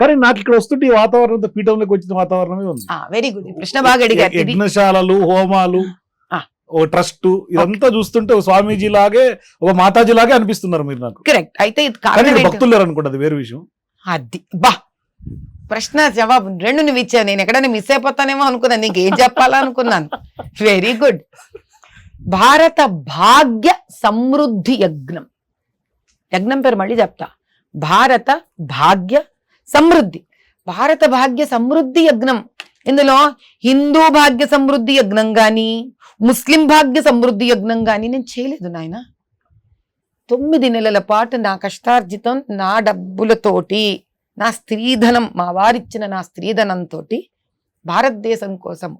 కానీ నాకు ఇక్కడ వస్తుంటే ఈ వాతావరణంతో పీఠంలోకి వచ్చిన వాతావరణమే ఉంది. వెరీ గుడ్ ప్రశ్న బాగా అడిగారు యజ్ఞశాలలు హోమాలు. ఓ ట్రస్ట్ ఇదంతా చూస్తుంటే ఒక స్వామీజీ లాగే ఒక మాతాజీ లాగే అనిపిస్తున్నారు మీరు నాకు. కరెక్ట్ అయితే? భక్తులు లేరు అనుకోండి అది వేరే విషయం. అది. బా. ప్రశ్న జవాబు. రెండు నువ్వు ఇచ్చావు. నేను ఎక్కడైనా మిస్ అయిపోతానేమో అనుకున్నాను నీకు ఏం చెప్పాలా అనుకున్నాను. వెరీ గుడ్ భారత భాగ్య సమృద్ధి యజ్ఞం. యజ్ఞం పేరు మళ్ళీ చెప్తా. భారత భాగ్య సమృద్ధి. భారత భాగ్య సమృద్ధి యజ్ఞం. ఇందులో హిందూ భాగ్య సమృద్ధి యజ్ఞం కానీ ముస్లిం భాగ్య సమృద్ధి యజ్ఞం కానీ నేను చేయలేదు నాయన. తొమ్మిది నెలల పాటు నా కష్టార్జితం నా డబ్బులతోటి నా స్త్రీధనం మా వారిచ్చిన నా స్త్రీధనంతో భారతదేశం కోసం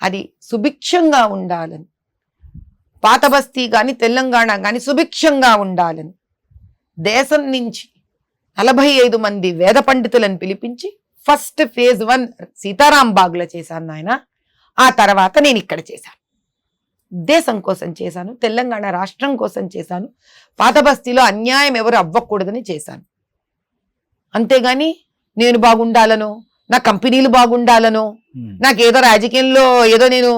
అది సుభిక్షంగా ఉండాలని పాత బస్తీ కానీ తెలంగాణ కానీ సుభిక్షంగా ఉండాలని దేశం నుంచి నలభై ఐదు మంది వేద పండితులను పిలిపించి ఫస్ట్ ఫేజ్ వన్ సీతారాం బాగులో చేశాను నాయన. ఆ తర్వాత నేను ఇక్కడ చేశాను. దేశం కోసం చేశాను తెలంగాణ రాష్ట్రం కోసం చేశాను పాత బస్తీలో అన్యాయం ఎవరు అవ్వకూడదని చేశాను. అంతేగాని నేను బాగుండాలనో నా కంపెనీలు బాగుండాలనో నాకేదో రాజకీయంలో ఏదో నేను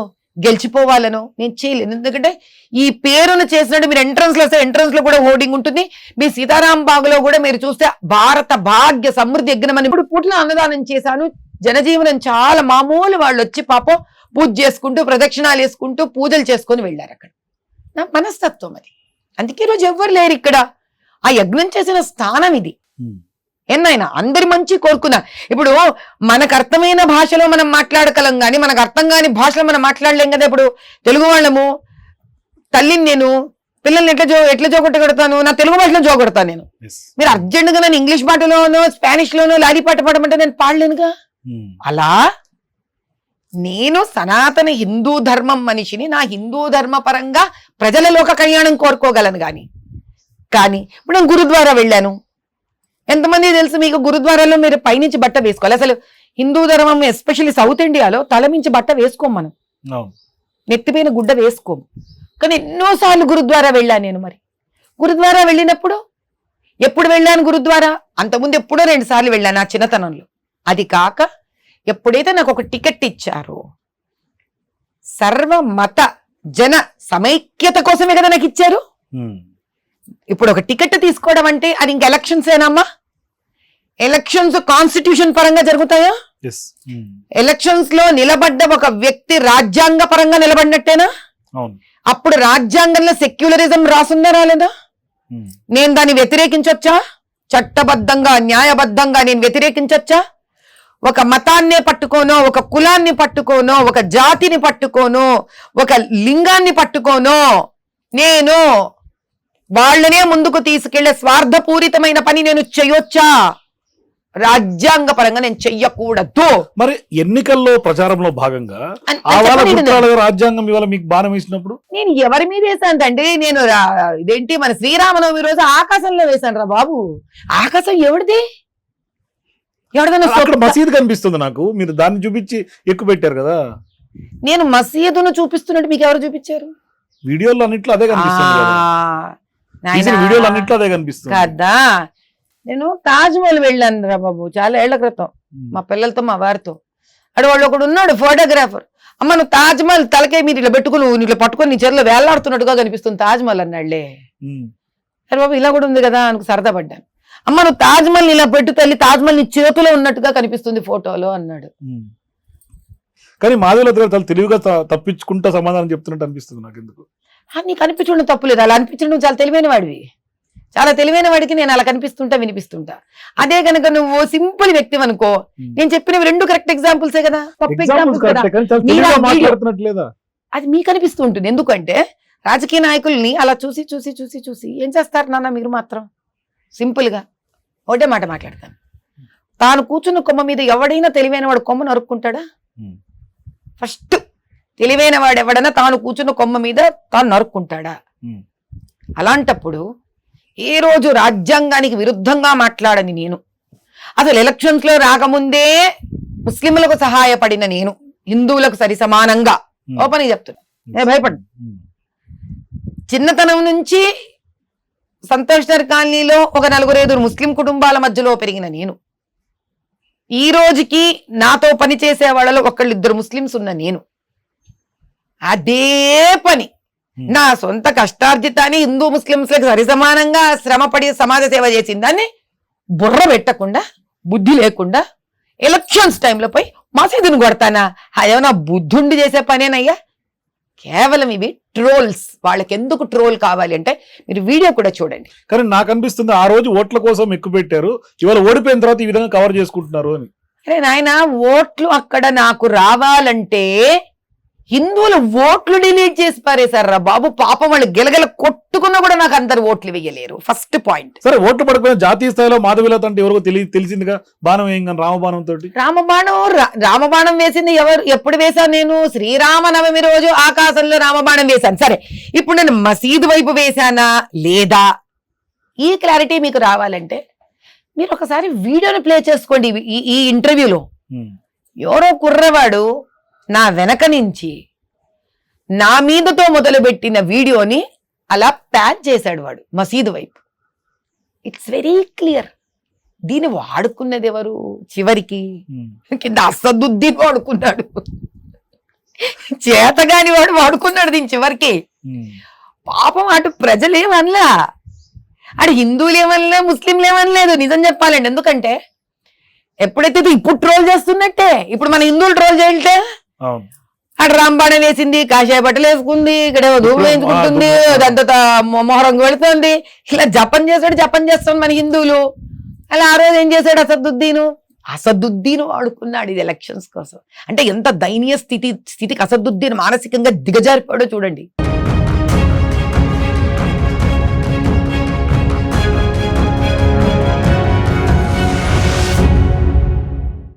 గెలిచిపోవాలనో నేను చేయలేను. ఎందుకంటే ఈ పేరును చేసినట్టు మీరు ఎంట్రన్స్లో వస్తే ఎంట్రన్స్లో కూడా హోర్డింగ్ ఉంటుంది. మీ సీతారాం బాగులో కూడా మీరు చూస్తే భారత భాగ్య సమృద్ధి యజ్ఞం అని ఇప్పుడు పుట్ల అన్నదానం చేశాను. జనజీవనం చాలా మామూలు వాళ్ళు వచ్చి పాపం పూజ చేసుకుంటూ ప్రదక్షిణాలు వేసుకుంటూ పూజలు చేసుకొని వెళ్ళారు అక్కడ. నా మనస్తత్వం అది. అందుకే ఈరోజు ఎవ్వరు లేరు ఇక్కడ. ఆ యజ్ఞం చేసిన స్థానం ఇది. ఎన్నైనా? అందరి మంచి కోరుకున్నా. ఇప్పుడు మనకు అర్థమైన భాషలో మనం మాట్లాడగలం కానీ మనకు అర్థం కాని భాషలో మనం మాట్లాడలేం కదా ఇప్పుడు. తెలుగు వాళ్ళము తల్లిని నేను పిల్లల్ని ఎట్లా జో ఎట్లా జోగొట్టగడతాను నా తెలుగు భాషలో జోగొడతాను నేను. మీరు అర్జెంట్గా నేను ఇంగ్లీష్ పాటలోనో స్పానిష్ లోనో లారీ పాట పాడమంటే నేను పాడలేనుగా? అలా? నేను సనాతన హిందూ ధర్మం మనిషిని నా హిందూ ధర్మ పరంగా ప్రజల లోక కళ్యాణం కోరుకోగలను గాని. కానీ ఇప్పుడు నేను గురుద్వారా వెళ్ళాను. ఎంతమంది తెలుసు మీకు గురుద్వారాలో మీరు పైనుంచి బట్ట వేసుకోవాలి? అసలు హిందూ ధర్మం ఎస్పెషల్లీ సౌత్ ఇండియాలో తల మించి బట్ట వేసుకోం మనం. అవును. నెత్తిపైన గుడ్డ వేసుకోము. కానీ ఎన్నోసార్లు గురుద్వారా వెళ్ళాను నేను మరి. గురుద్వారా వెళ్ళినప్పుడు ఎప్పుడు వెళ్ళాను గురుద్వారా? అంతకుముందు ఎప్పుడో రెండు సార్లు వెళ్ళాను నా చిన్నతనంలో. అది కాక ఎప్పుడైతే నాకు ఒక టికెట్ ఇచ్చారో సర్వ మత జన సమైక్యత కోసమే కదా నాకు ఇచ్చారు. ఇప్పుడు ఒక టికెట్ తీసుకోవడం అంటే అది ఇంక ఎలక్షన్స్ ఏనమ్మా ఎలక్షన్స్ కాన్స్టిట్యూషన్ పరంగా జరుగుతాయా. ఎలక్షన్స్లో నిలబడ్డ ఒక వ్యక్తి రాజ్యాంగ పరంగా నిలబడినట్టేనా? అప్పుడు రాజ్యాంగంలో సెక్యులరిజం రాసుందా రాలేదా? ఉమ్. నేను దాన్ని వ్యతిరేకించొచ్చా? చట్టబద్ధంగా న్యాయబద్ధంగా నేను వ్యతిరేకించొచ్చా? ఒక మతాన్నే పట్టుకోనో ఒక కులాన్ని పట్టుకోనో ఒక జాతిని పట్టుకోనో ఒక లింగాన్ని పట్టుకోనో నేను వాళ్ళనే ముందుకు తీసుకెళ్ళే స్వార్థపూరితమైన పని నేను చెయ్యొచ్చా రాజ్యాంగ పరంగా నేను చెయ్యకూడదు. మరి ఎన్నికల్లో ప్రచారంలో భాగంగా రాజ్యాంగం ఇవాళ మీకు బాణం వేసినప్పుడు? నేను ఎవరి మీద వేసాను తండ్రి? నేను ఇదేంటి మన శ్రీరామనవమి రోజు ఆకాశంలో వేశాను రా బాబు. ఆకాశం ఎవరిది? ఎవరిదైనా మసీద్ కనిపిస్తుంది నాకు. మీరు దాన్ని చూపించి ఎక్కువ పెట్టారు కదా. నేను మసీదును చూపిస్తున్నట్టు మీకు ఎవరు చూపించారు? వీడియోలో అన్నిట్లో అదే కనిపిస్తుంది కదా ఆ, నాయనా. తీసిన వీడియోలో అన్నిట్లో అదే కనిపిస్తుంది. కదా. నేను తాజ్ మహల్ వెళ్ళాను రా బాబు చాలా ఏళ్ళ క్రితం. మా పిల్లలతో మా వారితో. అడు వాళ్ళు ఒకడు ఉన్నాడు ఫోటోగ్రాఫర్ అమ్మ నువ్వు తాజ్ మహల్ తలకే మీరు ఇట్లా పెట్టుకుని ఇట్లా పట్టుకొని నీ చేతిలో వేలాడుతున్నట్టుగా కనిపిస్తుంది తాజ్ మహల్ అన్నాడులే ఉమ్. అరే బాబు ఇలా కూడా ఉంది కదా అనుకు సరదా పడ్డాను. అమ్మ నువ్వు తాజ్ మహల్ ఇలా పెట్టు తల్లి తాజ్ మహల్ నీ చేతిలో ఉన్నట్టుగా కనిపిస్తుంది ఫోటోలో అన్నాడు. కానీ చాలా తెలివిగా తప్పించుకుంటా సమాధానం చెప్తున్నట్టు అనిపిస్తుంది నాకు ఎందుకు "ఆ, నీకు అనిపించడం తప్పులేదు. అలా అనిపించడం నువ్వు చాలా తెలివైన వాడివి. చాలా తెలివైన వాడికి నేను అలా కనిపిస్తుంటా వినిపిస్తుంటా. అదే కనుక నువ్వు సింపుల్ వ్యక్తి అనుకో నేను చెప్పినవి రెండు కరెక్ట్ ఎగ్జాంపుల్సే కదా? తప్పు ఎగ్జాంపుల్స్ కదా? అది మీకు అనిపిస్తూ ఉంటుంది. ఎందుకంటే రాజకీయ నాయకుల్ని అలా చూసి చూసి చూసి చూసి ఏం చేస్తారు నాన్న మీరు మాత్రం? సింపుల్గా ఒకటే మాట మాట్లాడతాను. తాను కూర్చున్న కొమ్మ మీద ఎవడైనా తెలివైన వాడు కొమ్మ నరుక్కుంటాడా. ఫస్ట్ తెలివైన వాడు ఎవడైనా తాను కూర్చున్న కొమ్మ మీద తాను నరుక్కుంటాడా. అలాంటప్పుడు ఏ రోజు రాజ్యాంగానికి విరుద్ధంగా మాట్లాడని నేను అసలు ఎలక్షన్స్లో రాకముందే ముస్లింలకు సహాయపడిన నేను హిందువులకు సరి సమానంగా. ఓపెన్ చెప్తున్నా నేను. ఉమ్. చిన్నతనం నుంచి సంతోష్ నగర్ కాలనీలో ఒక నలుగురు ఐదుగురు ముస్లిం కుటుంబాల మధ్యలో పెరిగిన నేను ఈ రోజుకి నాతో పని చేసే వాళ్ళలో ఒకళ్ళు ఇద్దరు ముస్లిమ్స్ ఉన్న నేను అదే పని. నా సొంత కష్టార్జితాన్ని హిందూ ముస్లింస్లకు సరిసమానంగా శ్రమపడి సమాజ సేవ చేసిన దాన్ని బుర్ర పెట్టకుండా బుద్ధి లేకుండా ఎలక్షన్స్ టైంలో పోయి మసీదును కొడతానా? అదేమన్నా బుద్ధుండి చేసే పనేనయ్యా? కేవలం ఇవి ట్రోల్స్ వాళ్ళకి ఎందుకు ట్రోల్ కావాలి అంటే మీరు వీడియో కూడా చూడండి. కానీ నాకు అనిపిస్తుంది ఆ రోజు ఓట్ల కోసం ఎక్కువ పెట్టారు ఇవాళ ఓడిపోయిన తర్వాత ఈ విధంగా కవర్ చేసుకుంటున్నారు అని. అరే నాయన ఓట్లు అక్కడ నాకు రావాలంటే హిందువులు ఓట్లు డిలీట్ చేసి పారేశారా బాబు? పాపం వాళ్ళు గిలగల కొట్టుకున్నా కూడా నాకు అందరు ఓట్లు వేయలేరు ఫస్ట్ పాయింట్ సరే ఓట్లు పడిపోయిన జాతీయ స్థాయిలో మాధవిలత అంటే ఎవరికో తెలి తెలిసిందిగా? బాణం ఏం కానీ రామబాణం తోటి? రామబాణం రా- రామబాణం వేసింది ఎవరు? ఎప్పుడు వేశాను నేను? శ్రీరామనవమి రోజు ఆకాశంలో రామబాణం వేశాను. సరే ఇప్పుడు నేను మసీదు వైపు వేశానా? లేదా? ఈ క్లారిటీ మీకు రావాలంటే మీరు ఒకసారి వీడియోని ప్లే చేసుకోండి ఈ- ఇంటర్వ్యూలో. ఎవరో కుర్రవాడు నా వెనక నుంచి నా మీదతో మొదలుపెట్టిన వీడియోని అలా ప్యాన్ చేశాడు వాడు మసీదు వైపు. ఇట్స్ వెరీ క్లియర్ దీన్ని వాడుకున్నది ఎవరు? చివరికి ఉమ్. కింద అసదుద్దీన్ వాడుకున్నాడు. చేతగాని వాడు వాడుకున్నాడు దీని చివరికి. ఉమ్. పాపం అటు ప్రజలు ఏమనలా అటు హిందువులు ఏమనలే ముస్లింలు ఏమనలేదు నిజం చెప్పాలండి ఎందుకంటే ఎప్పుడైతే ఇప్పుడు ట్రోల్ చేస్తున్నట్టే ఇప్పుడు మన హిందువులు ట్రోల్ చేయాలంటే అటు రాంబాణం వేసింది కాషాయ బట్టలు వేసుకుంది ఇక్కడ ధూము ఇప్పుడు, వేయించుకుంటుంది. దాంతో మొహరం వెళుతుంది ఇలా జపం చేశాడు జపం చేస్తాడు మన హిందువులు. అలా ఆ రోజు ఏం చేశాడు అసదుద్దీను? అసదుద్దీన్ వాడుకున్నాడు ఇది ఎలక్షన్స్ కోసం. అంటే ఎంత దయనీయ స్థితి స్థితికి అసదుద్దీన్ మానసికంగా దిగజారిపోయాడో చూడండి.